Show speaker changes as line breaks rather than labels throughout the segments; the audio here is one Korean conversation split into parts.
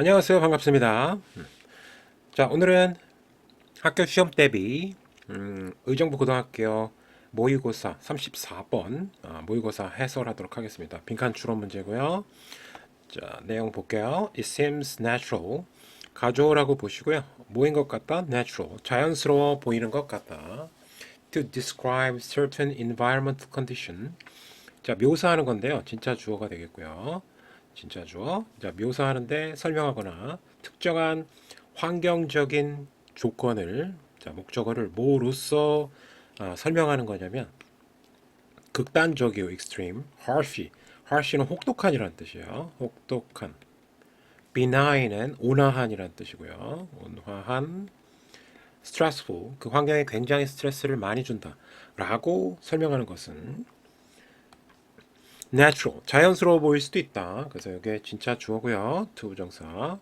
안녕하세요. 반갑습니다. 음. 자, 오늘은 학교 시험 대비 음, 의정부 고등학교 모의고사 34번 아, 모의고사 해설하도록 하겠습니다. 빈칸 추론 문제고요. 자, 내용 볼게요. It seems natural. 가져오라고 보시고요. 뭐인 것 같다? Natural. 자연스러워 보이는 것 같다. To describe certain environmental condition. 자, 묘사하는 건데요. 진짜 주어가 되겠고요. 진짜 주어. 자, 묘사하는데 설명하거나 특정한 환경적인 조건을 자, 목적어를 뭐로써 아, 설명하는 거냐면 극단적이요, extreme, harsh. harsh는 혹독한이라는 뜻이에요. 혹독한. benign 온화한이라는 뜻이고요. 온화한, stressful, 그 환경에 굉장히 스트레스를 많이 준다라고 설명하는 것은 natural, 자연스러워 보일 수도 있다. 그래서 이게 진짜 주어고요. 투부정사.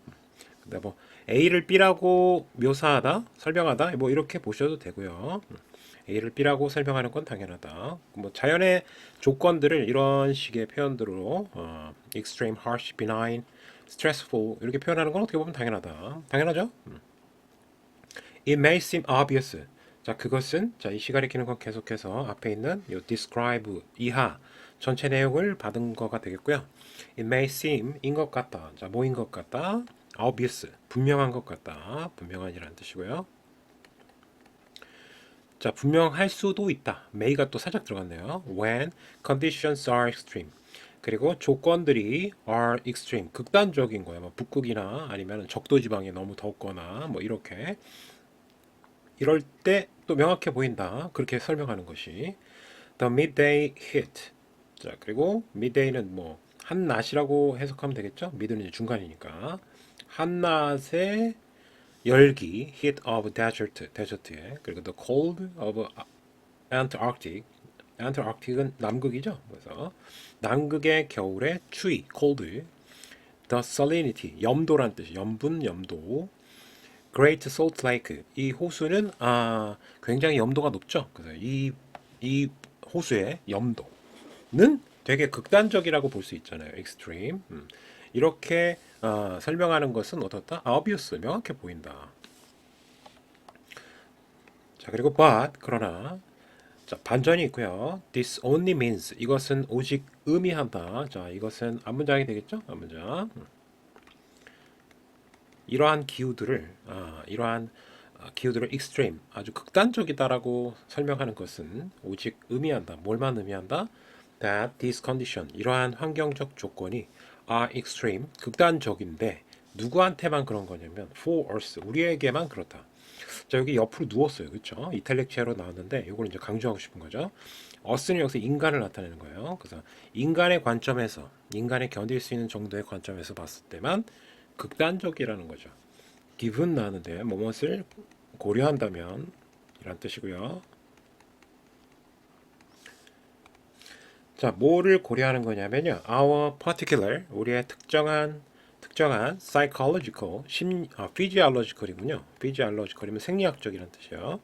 근데 뭐 A를 B라고 묘사하다, 설명하다, 뭐 이렇게 보셔도 되고요. A를 B라고 설명하는 건 당연하다. 뭐 자연의 조건들을 이런 식의 표현들로 어, extreme, harsh, benign, stressful 이렇게 표현하는 건 어떻게 보면 당연하다. 당연하죠? 음. It may seem obvious. 자, 그것은 자, 이 시가 리 키는 건 계속해서 앞에 있는 요 describe 이하 전체 내용을 받은 거가 되겠고요. It may seem 인 것 같다. 자, 뭐인 것 같다? obvious 분명한 것 같다. 분명한이라는 뜻이고요. 자, 분명할 수도 있다. may가 또 살짝 들어갔네요. When conditions are extreme. 그리고 조건들이 are extreme. 극단적인 거예요. 뭐 북극이나 아니면 적도 지방이 너무 덥거나 뭐 이렇게 이럴 때 또 명확해 보인다. 그렇게 설명하는 것이 the midday heat. 자, 그리고 midday는 뭐 한낮이라고 해석하면 되겠죠? mid는 이제 중간이니까. 한낮의 열기 heat of desert 데저트에 그리고 the cold of Antarctic. Antarctic은 남극이죠. 그래서 남극의 겨울의 추위 cold. The salinity 염도란 뜻이 염분 염도. Great Salt Lake. 이 호수는 아 굉장히 염도가 높죠. 그래서 이 이 호수의 염도 는 되게 극단적이라고 볼 수 있잖아요. extreme. 음. 이렇게 어, 설명하는 것은 어떻다? obvious, 명확해 보인다. 자, 그리고 but, 그러나 자, 반전이 있고요. This only means 이것은 오직 의미한다. 자, 이것은 앞문장이 되겠죠? 앞문장. 음. 이러한 기후들을 아, 이러한 아, 기후들을 extreme 아주 극단적이다라고 설명하는 것은 오직 의미한다. 뭘만 의미한다? That this condition 이러한 환경적 조건이 are extreme 극단적인데 누구한테만 그런 거냐면 for us 우리에게만 그렇다. 자 여기 옆으로 누웠어요, 그렇죠? 이탈렉체로 나왔는데 이걸 이제 강조하고 싶은 거죠. us는 여기서 인간을 나타내는 거예요. 그래서 인간의 관점에서 인간의 견딜 수 있는 정도의 관점에서 봤을 때만 극단적이라는 거죠. given 나는데 무엇을 고려한다면 이란 뜻이고요. 자, 뭐를 고려하는 거냐면요. our particular 우리의 특정한 특정한 psychological 심 아, physiological이군요. physiological이면 생리학적이라는 뜻이에요.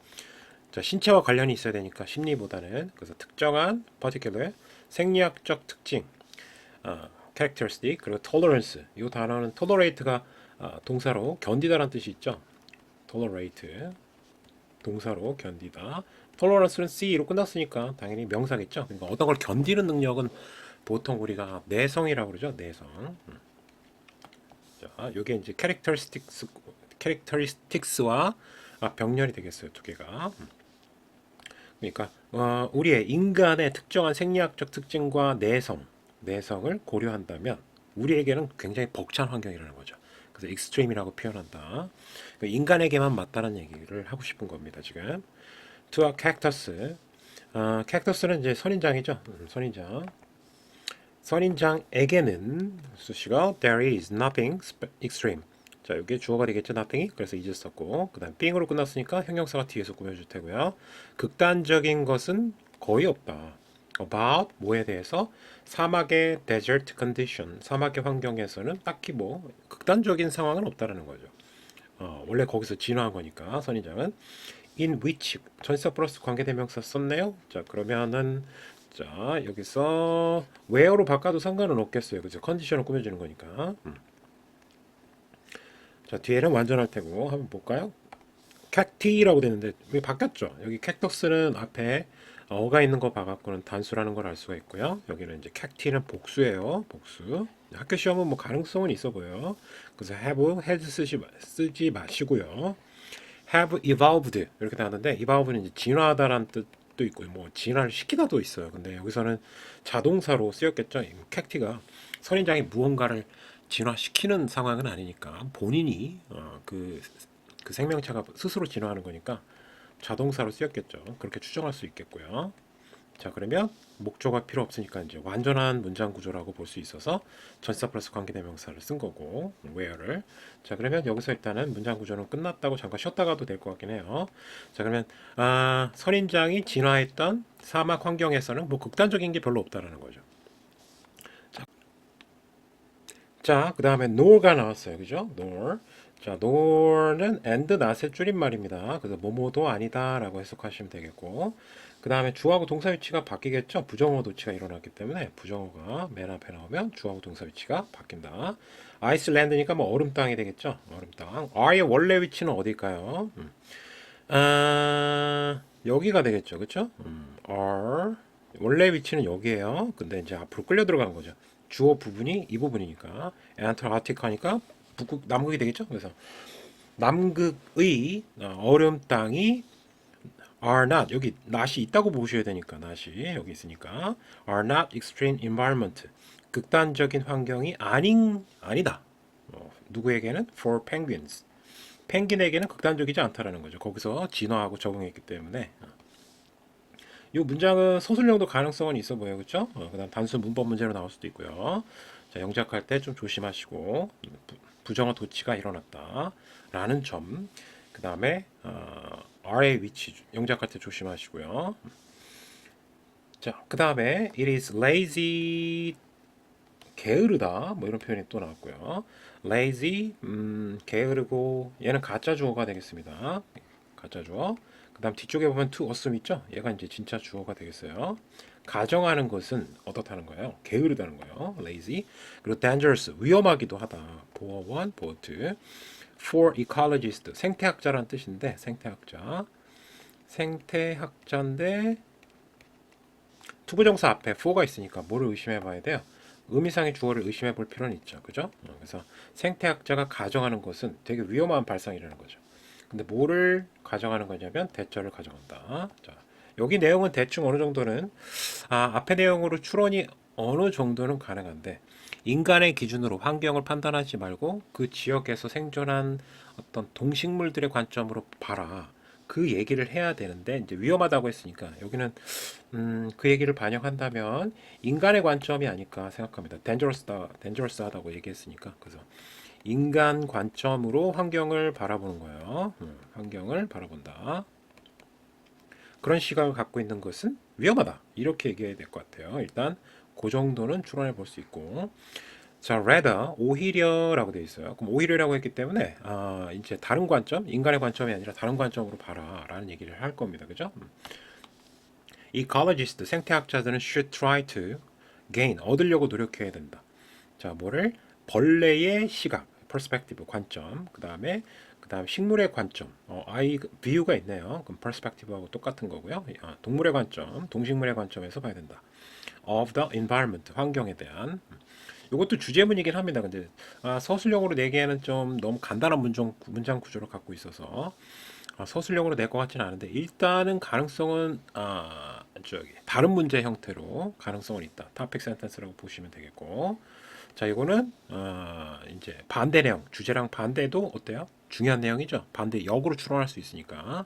자, 신체와 관련이 있어야 되니까 심리보다는 그래서 특정한 particular 생리학적 특징 아, characteristic 그리고 tolerance 이 단어는 tolerate가 아, 동사로 견디다라는 뜻이 있죠. tolerate 동사로 견디다. Tolerance는 C로 끝났으니까 당연히 명사겠죠. 그러니까 어떤 걸 견디는 능력은 보통 우리가 내성이라고 그러죠. 내성. 음. 자, 요게 이제 characteristics characteristics와 아, 병렬이 되겠어요. 두 개가. 음. 그러니까 어, 우리의 인간의 특정한 생리학적 특징과 내성, 내성을 고려한다면 우리에게는 굉장히 벅찬 환경이라는 거죠. 그래서 extreme이라고 표현한다. 그러니까 인간에게만 맞다는 얘기를 하고 싶은 겁니다. 지금 a cactus. 아, 캡터스는 이제 선인장이죠. 음, 선인장. 선인장에게는 수식어 there is nothing extreme. 자, 여기 주어가 되겠죠. nothing이. 그래서 is 썼고 그 다음 being으로 끝났으니까 형용사가 뒤에서 꾸며줄 테고요. 극단적인 것은 거의 없다. about 뭐에 대해서 사막의 desert condition 사막의 환경에서는 딱히 뭐 극단적인 상황은 없다라는 거죠. 어, 원래 거기서 진화한 거니까 선인장은 in which 전치사 플러스 관계대명사 썼네요. 자 그러면은 자 여기서 where로 바꿔도 상관은 없겠어요. 그죠? 컨디션을 꾸며주는 거니까. 음. 자 뒤에는 완전할 테고 한번 볼까요? 캡티라고 되는데 왜 바뀌었죠? 여기 캡터스는 앞에 어가 있는 거 봐갖고는 단수라는 걸 알 수가 있고요. 여기는 이제 캡티는 복수예요. 복수. 학교 시험은 뭐 가능성은 있어 보여요. 그래서 have, has 쓰지, 마- 쓰지 마시고요. Have evolved 이렇게 나왔는데 evolve는 진화하다라는 뜻도 있고 뭐 진화를 시키다도 있어요. 근데 여기서는 자동사로 쓰였겠죠. 이 캡티가 선인장이 무언가를 진화시키는 상황은 아니니까 본인이 어, 그, 그 생명체가 스스로 진화하는 거니까 자동사로 쓰였겠죠. 그렇게 추정할 수 있겠고요. 자 그러면 목조가 필요 없으니까 이제 완전한 문장 구조라고 볼 수 있어서 전사 플러스 관계대명사를 쓴 거고 where를 자 그러면 여기서 일단은 문장 구조는 끝났다고 잠깐 쉬었다가도 될 것 같긴 해요. 자 그러면 아, 선인장이 진화했던 사막 환경에서는 뭐 극단적인 게 별로 없다라는 거죠. 자, 그 다음에 nor가 나왔어요. 그죠? nor. 자, nor는 and not의 줄임말입니다. 그래서 뭐뭐도 아니다 라고 해석하시면 되겠고. 그 다음에 주어하고 동사 위치가 바뀌겠죠? 부정어 도치가 일어났기 때문에 부정어가 맨 앞에 나오면 주어하고 동사 위치가 바뀐다. 아이슬란드니까 뭐 얼음 땅이 되겠죠? 얼음 땅. R의 원래 위치는 어딜까요? 음. 아, 여기가 되겠죠. 그쵸? 음. 원래 위치는 여기에요. 근데 이제 앞으로 끌려 들어간 거죠. 주어 부분이 이 부분이니까. 안타르티카니까 북극, 남극이 되겠죠. 그래서 남극의 어, 얼음 땅이 are not 여기 not이 있다고 보셔야 되니까 not이 여기 있으니까 are not extreme environment 극단적인 환경이 아닌 아니다. 어, 누구에게는 for penguins 펭귄에게는 극단적이지 않다라는 거죠. 거기서 진화하고 적응했기 때문에 이 문장은 서술형도 가능성은 있어 보여요, 그렇죠? 어, 그다음 단순 문법 문제로 나올 수도 있고요. 자, 영작할 때 좀 조심하시고 부- 부정어 도치가 일어났다라는 점. 그 다음에 어, R의 위치 영작할 때 조심하시고요. 자, 그 다음에 it is lazy 게으르다 뭐 이런 표현이 또 나왔고요. lazy 음, 게으르고 얘는 가짜 주어가 되겠습니다. 가짜 주어. 그다음 뒤쪽에 보면 to awesome 있죠? 얘가 이제 진짜 주어가 되겠어요. 가정하는 것은 어떻다는 거예요? 게으르다는 거예요. lazy. 그리고 dangerous 위험하기도 하다. 보어 원, 보어 투. For ecologist 생태학자란 뜻인데 생태학자. 생태학자인데 투부정사 앞에 for가 있으니까 뭐를 의심해 봐야 돼요? 의미상의 주어를 의심해 볼 필요는 있죠. 그죠? 어, 그래서 생태학자가 가정하는 것은 되게 위험한 발상이라는 거죠. 근데 뭐를 가정하는 거냐면 대처를 가정한다. 자, 여기 내용은 대충 어느 정도는 아, 앞의 내용으로 추론이 어느 정도는 가능한데 인간의 기준으로 환경을 판단하지 말고 그 지역에서 생존한 어떤 동식물들의 관점으로 봐라. 그 얘기를 해야 되는데 이제 위험하다고 했으니까 여기는 음, 그 얘기를 반영한다면 인간의 관점이 아닐까 생각합니다. dangerous다, dangerous하다고 얘기했으니까 그래서 인간 관점으로 환경을 바라보는 거예요. 음, 환경을 바라본다. 그런 시각을 갖고 있는 것은 위험하다. 이렇게 얘기해야 될 것 같아요. 일단 그 정도는 추론해 볼 수 있고. 자, rather 오히려라고 되어 있어요. 그럼 오히려라고 했기 때문에 아, 이제 다른 관점, 인간의 관점이 아니라 다른 관점으로 봐라라는 얘기를 할 겁니다. 그죠? 음. ecologist 생태학자들은 should try to gain 얻으려고 노력해야 된다. 자, 뭐를 벌레의 시각, perspective 관점, 그 다음에 그 다음 식물의 관점, 어, I view가 있네요. 그럼 perspective하고 똑같은 거고요. 아, 동물의 관점, 동식물의 관점에서 봐야 된다. of the environment 환경에 대한 이것도 주제문이긴 합니다. 근데 아, 서술형으로 내기에는 좀 너무 간단한 문장 문장 구조를 갖고 있어서 아, 서술형으로 낼 것 같지는 않은데 일단은 가능성은 아, 저기 다른 문제 형태로 가능성은 있다. 토픽 센텐스라고 보시면 되겠고 자 이거는 아, 이제 반대 내용 주제랑 반대도 어때요? 중요한 내용이죠. 반대 역으로 추론할 수 있으니까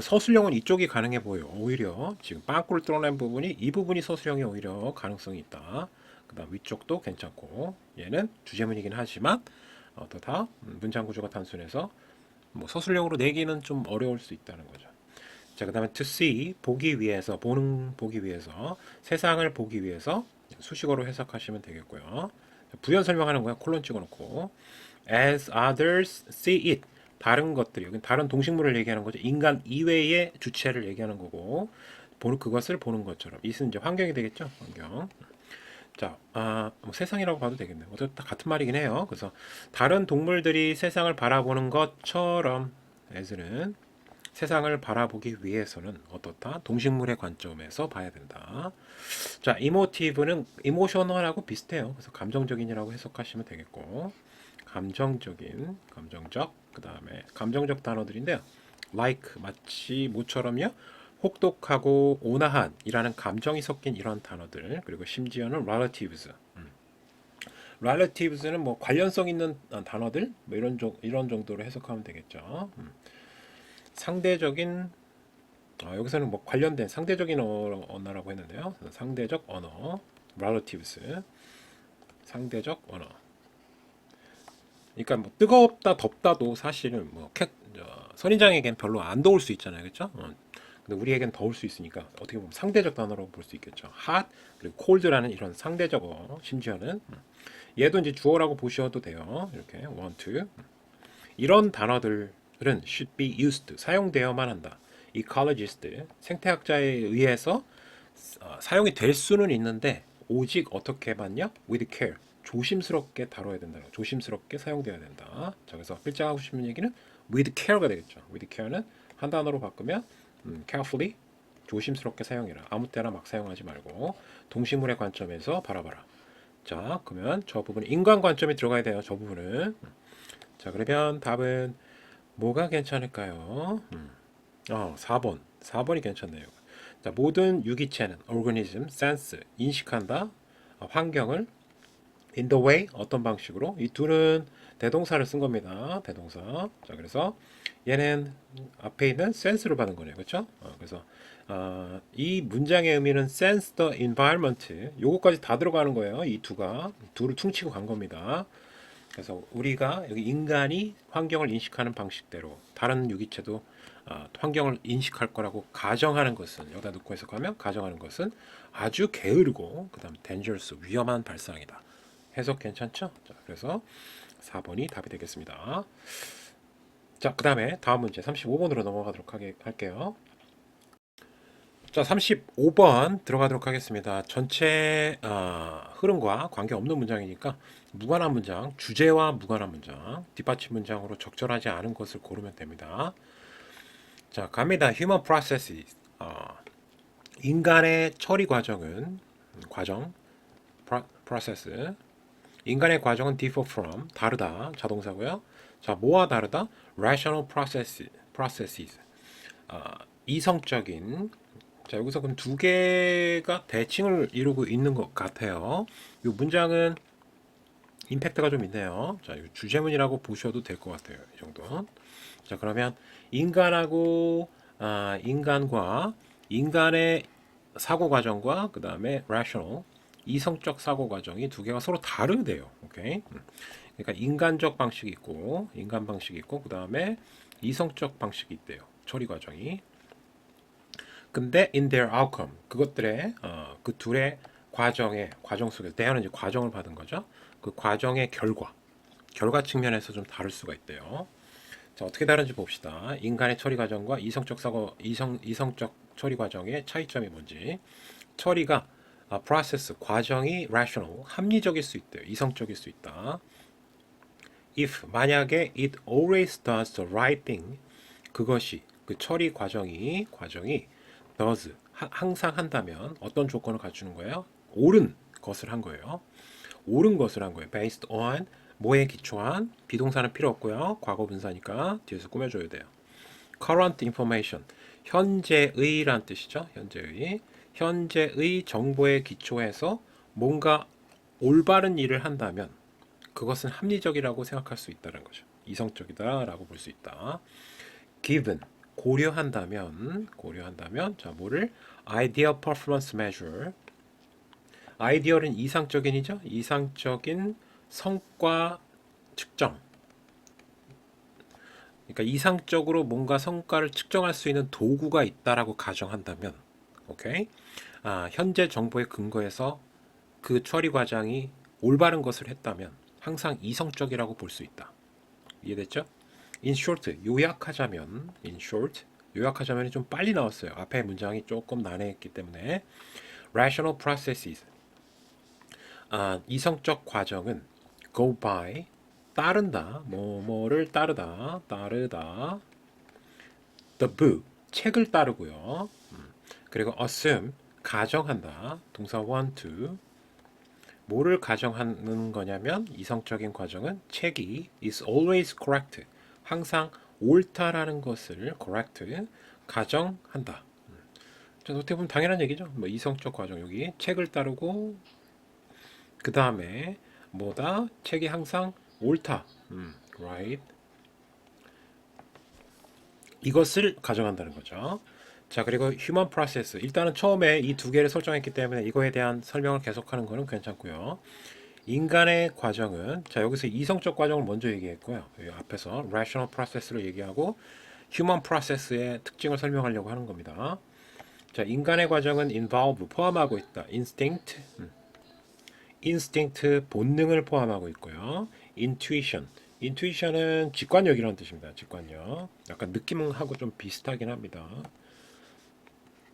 서술형은 이쪽이 가능해 보여. 오히려 지금 빵꾸를 뚫어낸 부분이 이 부분이 서술형이 오히려 가능성이 있다. 그다음 위쪽도 괜찮고 얘는 주제문이긴 하지만 어떻다 음, 문장 구조가 단순해서 뭐 서술형으로 내기는 좀 어려울 수 있다는 거죠. 자 그다음에 to see 보기 위해서 보는 보기 위해서 세상을 보기 위해서 수식어로 해석하시면 되겠고요. 부연 설명하는 거야 콜론 찍어놓고 as others see it 다른 것들 여기 다른 동식물을 얘기하는 거죠. 인간 이외의 주체를 얘기하는 거고 보는 그것을 보는 것처럼 이는 이제 환경이 되겠죠. 환경. 자, 아, 뭐 세상이라고 봐도 되겠네요. 어차피 다 같은 말이긴 해요. 그래서 다른 동물들이 세상을 바라보는 것처럼 애들은 세상을 바라보기 위해서는 어떻다? 동식물의 관점에서 봐야 된다. 자, 이모티브는 이모셔널하고 비슷해요. 그래서 감정적인이라고 해석하시면 되겠고, 감정적인, 감정적, 그 다음에 감정적 단어들인데요. like 마치 모처럼요. 혹독하고 온화한이라는 감정이 섞인 이런 단어들 그리고 심지어는 relatives 음. relatives는 뭐 관련성 있는 단어들 뭐 이런 정 이런 정도로 해석하면 되겠죠. 음. 상대적인 아, 여기서는 뭐 관련된 상대적인 언어, 언어라고 했는데요. 상대적 언어 relatives 상대적 언어 그러니까 뭐 뜨겁다 덥다도 사실은 뭐 캐, 저, 선인장에겐 별로 안 더울 수 있잖아요, 그렇죠? 어. 근데 우리에겐 더울 수 있으니까 어떻게 보면 상대적 단어로 볼 수 있겠죠. hot 그리고 cold라는 이런 상대적 어 심지어는 음. 얘도 이제 주어라고 보셔도 돼요. 이렇게 want to 이런 단어들 은 should be used 사용되어만 한다. ecologist 생태학자에 의해서 어, 사용이 될 수는 있는데 오직 어떻게 봤냐? with care 조심스럽게 다뤄야 된다. 조심스럽게 사용되어야 된다. 자, 그래서 필장 하고 싶은 얘기는 with care가 되겠죠. with care는 한 단어로 바꾸면 음, carefully 조심스럽게 사용해라. 아무 때나 막 사용하지 말고 동식물의 관점에서 바라봐라. 자, 그러면 저 부분 인간 관점이 들어가야 돼요. 저 부분은. 자, 그러면 답은 뭐가 괜찮을까요? 음. 어, 4번. 4번이 괜찮네요. 자, 모든 유기체는 organism, sense, 인식한다. 어, 환경을 in the way 어떤 방식으로 이 둘은 대동사를 쓴 겁니다. 대동사. 자, 그래서 얘는 앞에 있는 sense를 받은 거네요. 그렇죠? 어, 그래서 어, 이 문장의 의미는 sense the environment. 요거까지 다 들어가는 거예요. 이 두가 둘을 퉁치고 간 겁니다. 그래서 우리가 여기 인간이 환경을 인식하는 방식대로 다른 유기체도 어, 환경을 인식할 거라고 가정하는 것은 여기다 넣고 해석하면 가정하는 것은 아주 게으르고 그다음 dangerous 위험한 발상이다. 해석 괜찮죠? 자, 그래서 4번이 답이 되겠습니다. 자, 그 다음에 다음 문제 35번으로 넘어가도록 하게, 할게요. 자, 35번 들어가도록 하겠습니다. 전체 어, 흐름과 관계없는 문장이니까 무관한 문장, 주제와 무관한 문장, 뒷받침 문장으로 적절하지 않은 것을 고르면 됩니다. 자, 갑니다. Human processes. 어, 인간의 처리 과정은 과정, process. 인간의 과정은 differ from 다르다 자동사고요. 자, 뭐와 다르다? rational process, processes. 어, 이성적인 자, 여기서 그럼 두 개가 대칭을 이루고 있는 것 같아요. 이 문장은 임팩트가 좀 있네요. 자, 주제문이라고 보셔도 될 것 같아요. 이 정도. 자, 그러면 인간하고 아, 인간과 인간의 사고 과정과 그 다음에 rational 이성적 사고 과정이 두 개가 서로 다르대요. 오케이. 그러니까 인간적 방식이 있고 인간 방식이 있고 그 다음에 이성적 방식이 있대요. 처리 과정이. 근데 in their outcome 그것들의 어, 그 둘의 과정의 과정 속에서 대화는 이제 과정을 받은 거죠. 그 과정의 결과 결과 측면에서 좀 다를 수가 있대요. 자 어떻게 다른지 봅시다. 인간의 처리 과정과 이성적 사고 이성 이성적 처리 과정의 차이점이 뭔지 처리가 아, process 과정이 rational 합리적일 수 있대요. 이성적일 수 있다. if 만약에 it always does the right thing 그것이 그 처리 과정이 과정이 does 하, 항상 한다면 어떤 조건을 갖추는 거예요? 옳은 것을 한 거예요. 옳은 것을 한 거예요. based on 뭐에 기초한 비동사는 필요 없고요. 과거 분사니까 뒤에서 꾸며줘야 돼요. current information 현재의란 뜻이죠. 현재의 현재의 정보에 기초해서 뭔가 올바른 일을 한다면 그것은 합리적이라고 생각할 수 있다는 거죠. 이성적이다라고 볼 수 있다. given 고려한다면 고려한다면 자 뭐를 ideal performance measure 아이디어는 이상적인이죠. 이상적인 성과 측정. 그러니까 이상적으로 뭔가 성과를 측정할 수 있는 도구가 있다라고 가정한다면 오케이. 아, 현재 정보에 근거해서 그 처리 과정이 올바른 것을 했다면 항상 이성적이라고 볼 수 있다. 이해됐죠? In short, 요약하자면, in short, 요약하자면 좀 빨리 나왔어요. 앞에 문장이 조금 난해했기 때문에 rational processes. 아, 이성적 과정은 go by 따른다 뭐뭐를 따르다 따르다 the book 책을 따르고요. 음, 그리고 assume 가정한다 동사 want to 뭐를 가정하는 거냐면 이성적인 과정은 책이 is always correct 항상 옳다라는 것을 correct 가정한다. 음. 자, 어떻게 보면 당연한 얘기죠. 뭐 이성적 과정 여기 책을 따르고 그 다음에 뭐다 책이 항상 옳다. 음, right. 이것을 가정한다는 거죠. 자, 그리고 human process. 일단은 처음에 이 두 개를 설정했기 때문에 이거에 대한 설명을 계속하는 거는 괜찮고요. 인간의 과정은 자, 여기서 이성적 과정을 먼저 얘기했고요. 앞에서 rational process를 얘기하고 human process의 특징을 설명하려고 하는 겁니다. 자, 인간의 과정은 involve 포함하고 있다. instinct. 음. Instinct 본능을 포함하고 있고요. intuition. intuition은 직관력이라는 뜻입니다. 직관력. 약간 느낌하고 좀 비슷하긴 합니다.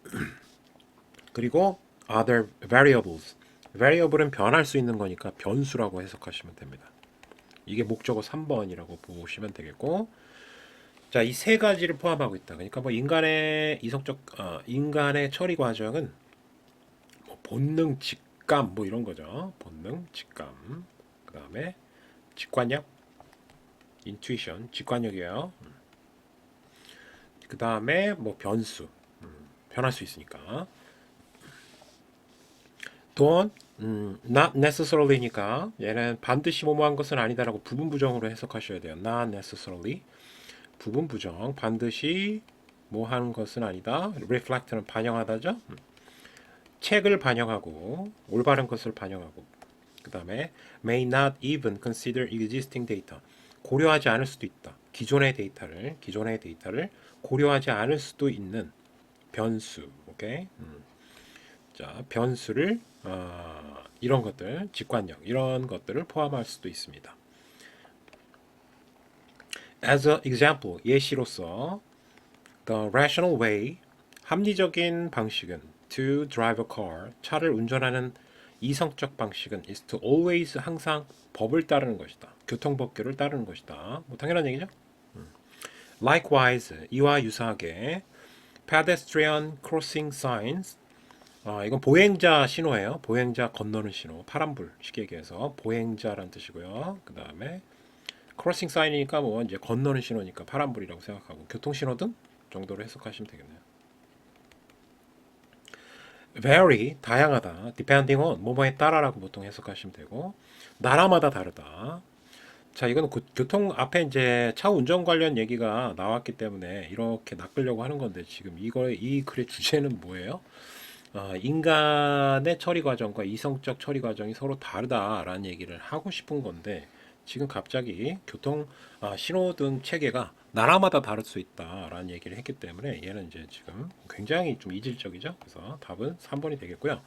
그리고 other variables. variable은 변할 수 있는 거니까 변수라고 해석하시면 됩니다. 이게 목적어 3번이라고 보시면 되겠고 자, 이 세 가지를 포함하고 있다. 그러니까 뭐 인간의 이성적 어, 인간의 처리 과정은 뭐 본능, 직 감 뭐 이런 거죠. 본능, 직감. 그 다음에 직관력, 인투이션, 직관력이에요. 그 다음에 뭐 변수, 음, 변할 수 있으니까. 또한 음, not necessarly니까 얘는 반드시 뭐뭐한 것은 아니다라고 부분 부정으로 해석하셔야 돼요. not necessarily 부분 부정 반드시 뭐 하는 것은 아니다. reflect는 반영하다죠. 음. 책을 반영하고 올바른 것을 반영하고 그 다음에 may not even consider existing data 고려하지 않을 수도 있다. 기존의 데이터를 기존의 데이터를 고려하지 않을 수도 있는 변수. 오케이. 음. 자 변수를 어, 이런 것들 직관력 이런 것들을 포함할 수도 있습니다. As an example 예시로서 the rational way 합리적인 방식은 to drive a car 차를 운전하는 이성적 방식은 is to always 항상 법을 따르는 것이다. 교통법규를 따르는 것이다. 뭐 당연한 얘기죠. 음. Likewise 이와 유사하게 pedestrian crossing signs 아, 이건 보행자 신호예요. 보행자 건너는 신호. 파란불 쉽게 얘기해서 보행자란 뜻이고요. 그 다음에 크로싱 사인이니까 뭐 이제 건너는 신호니까 파란불이라고 생각하고 교통 신호등 정도로 해석하시면 되겠네요. Vary 다양하다. depending on 뭐뭐에 따라라고 보통 해석하시면 되고 나라마다 다르다. 자, 이거는 고- 교통 앞에 이제 차 운전 관련 얘기가 나왔기 때문에 이렇게 낚으려고 하는 건데 지금 이거 이 글의 주제는 뭐예요? 어, 인간의 처리 과정과 이성적 처리 과정이 서로 다르다라는 얘기를 하고 싶은 건데 지금 갑자기 교통 아, 신호등 체계가 나라마다 다를 수 있다라는 얘기를 했기 때문에 얘는 이제 지금 굉장히 좀 이질적이죠. 그래서 답은 3번이 되겠고요.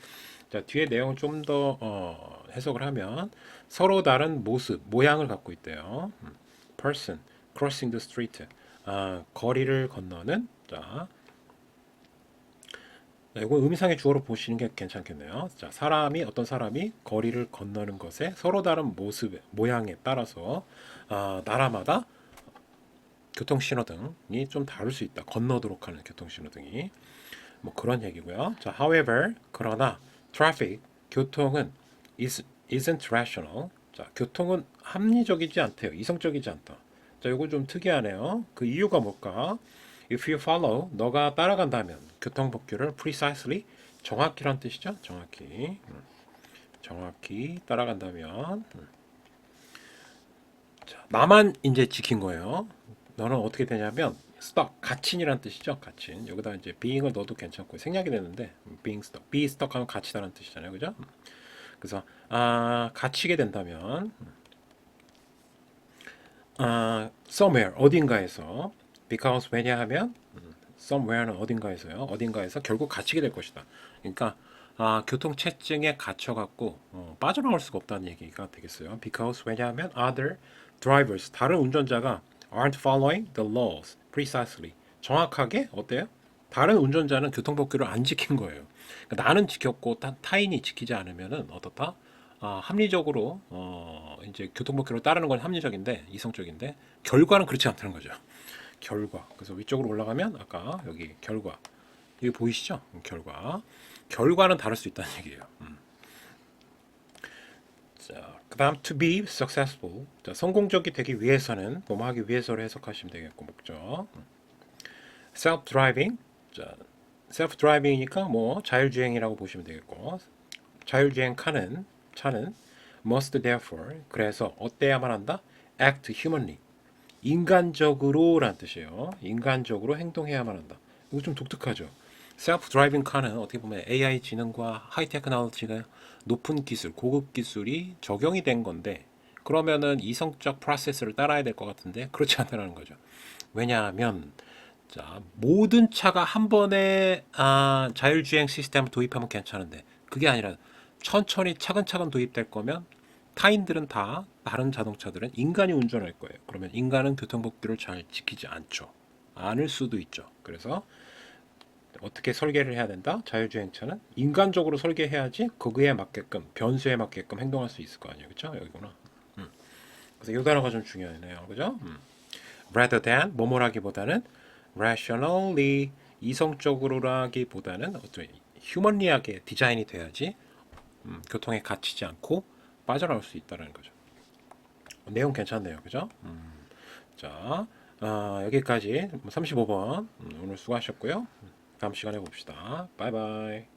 자 뒤에 내용 좀더 어, 해석을 하면 서로 다른 모습, 모양을 갖고 있대요. 음, person crossing the street 아, 거리를 건너는 자 네, 이거 의미상의 주어로 보시는 게 괜찮겠네요. 자, 사람이 어떤 사람이 거리를 건너는 것에 서로 다른 모습, 모양에 따라서 아, 나라마다 교통 신호등이 좀 다를 수 있다. 건너도록 하는 교통 신호등이 뭐 그런 얘기고요. 자, however 그러나 traffic 교통은 is, isn't rational. 자, 교통은 합리적이지 않대요. 이성적이지 않다. 자, 이거 좀 특이하네요. 그 이유가 뭘까? If you follow, 너가 따라간다면 교통법규를 precisely 정확히란 뜻이죠. 정확히. 음. 정확히 따라간다면 음. 자, 나만 이제 지킨 거예요. 너는 어떻게 되냐면 stuck 갇힌이란 뜻이죠. 갇힌. 여기다 이제 being을 넣어도 괜찮고 생략이 되는데 음, being stuck, be stuck 하면 갇히다는 뜻이잖아요. 그죠? 음. 그래서 아, 갇히게 된다면 음. 아, somewhere 어딘가에서 because 왜냐 하면 음, somewhere는 어딘가에서요. 어딘가에서 결국 갇히게 될 것이다. 그러니까 아, 교통체증에 갇혀갖고 어, 빠져나올 수가 없다는 얘기가 되겠어요. Because 왜냐하면 other drivers 다른 운전자가 aren't following the laws precisely 정확하게 어때요? 다른 운전자는 교통법규를 안 지킨 거예요. 그러니까 나는 지켰고 타, 타인이 지키지 않으면은 어떻다? 아, 합리적으로 어, 이제 교통법규를 따르는 건 합리적인데 이성적인데 결과는 그렇지 않다는 거죠. 결과. 그래서 위쪽으로 올라가면 아까 여기 결과. 여기 보이시죠? 음, 결과. 결과는 다를 수 있다는 얘기예요. 음. 자, 그다음 to be successful. 자, 성공적이 되기 위해서는 뭐뭐 하기 위해서로 해석하시면 되겠고 목적. self driving. 자, self driving이니까 뭐 자율주행이라고 보시면 되겠고. 자율주행 카는 차는 must therefore 그래서 어때야만 한다? act humanly. 인간적으로라는 뜻이에요. 인간적으로 행동해야만 한다. 이거 좀 독특하죠. 셀프 드라이빙 카는 어떻게 보면 AI 지능과 하이 테크놀로지가 높은 기술, 고급 기술이 적용이 된 건데 그러면은 이성적 프로세스를 따라야 될 것 같은데 그렇지 않다는 거죠. 왜냐하면 자 모든 차가 한 번에 아, 자율주행 시스템을 도입하면 괜찮은데 그게 아니라 천천히 차근차근 도입될 거면 타인들은 다 다른 자동차들은 인간이 운전할 거예요. 그러면 인간은 교통법규를 잘 지키지 않죠. 않을 수도 있죠. 그래서 어떻게 설계를 해야 된다? 자율주행차는 인간적으로 설계해야지 거기에 맞게끔 변수에 맞게끔 행동할 수 있을 거 아니에요, 그렇죠? 여기구나. 음. 그래서 이 단어가 좀 중요하네요, 그죠? 음. Rather than 뭐뭐라기보다는 rationally 이성적으로라기보다는 어떤 휴먼리하게 디자인이 돼야지 음, 교통에 갇히지 않고 빠져나올 수 있다는 거죠. 내용 괜찮네요, 그죠? 음. 자, 아, 여기까지 35번 오늘 수고하셨고요. 다음 시간에 봅시다. 바이바이.